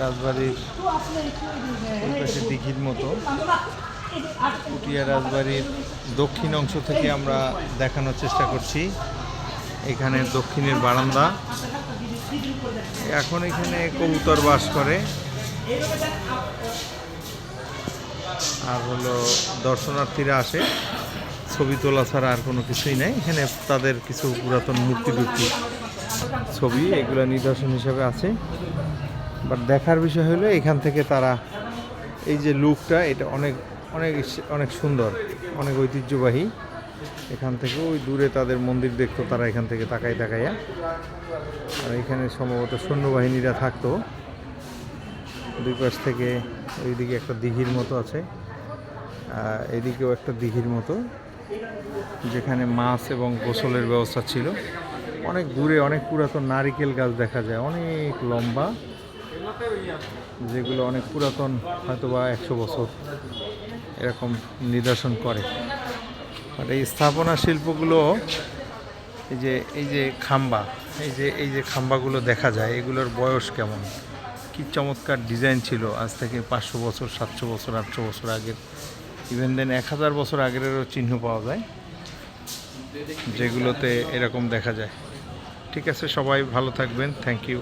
রাজবাড়ির পাশে দিঘির মতো। পুটিয়া রাজবাড়ির দক্ষিণ অংশ থেকে আমরা দেখানোর চেষ্টা করছি। এখানে দক্ষিণের বারান্দা। এখন এখানে কবুতর বাস করে। আর হলো দর্শনার্থীরা আসে। ছবি তোলা ছাড়া আর কোনো কিছুই নাই। এখানে তাদের কিছু পুরাতন মূর্তি ছবি, এগুলো নিদর্শন হিসাবে আছে। বাট দেখার বিষয় হলো এখান থেকে তারা এই যে লুকটা, এটা অনেক অনেক অনেক সুন্দর, অনেক ঐতিহ্যবাহী। এখান থেকে ওই দূরে তাদের মন্দির দেখতো, তারা এখান থেকে তাকাই তাকাইয়া। আর এখানে সম্ভবত সৈন্যবাহিনীরা থাকতো। দুই পাশ থেকে ওইদিকে একটা দিঘির মতো আছে এদিকেও একটা দিঘির মতো, যেখানে মাছ এবং গোসলের ব্যবস্থা ছিল। অনেক দূরে অনেক পুরাতন নারিকেল গাছ দেখা যায়, অনেক লম্বা। যেগুলো অনেক পুরাতন হয়তো বা একশো বছর। এরকম নিদর্শন করে। আর এই স্থাপনা শিল্পগুলো, এই যে এই যে খাম্বা, এই যে এই যে খাম্বাগুলো দেখা যায়, এগুলোর বয়স কেমন? কি চমৎকার ডিজাইন ছিল আজ থেকে পাঁচশো বছর, সাতশো বছর, আটশো বছর আগের। ইভেন দেন এক হাজার বছর আগেরও চিহ্ন পাওয়া যায়, যেগুলোতে এরকম দেখা যায়। ঠিক আছে, সবাই ভালো থাকবেন। Thank you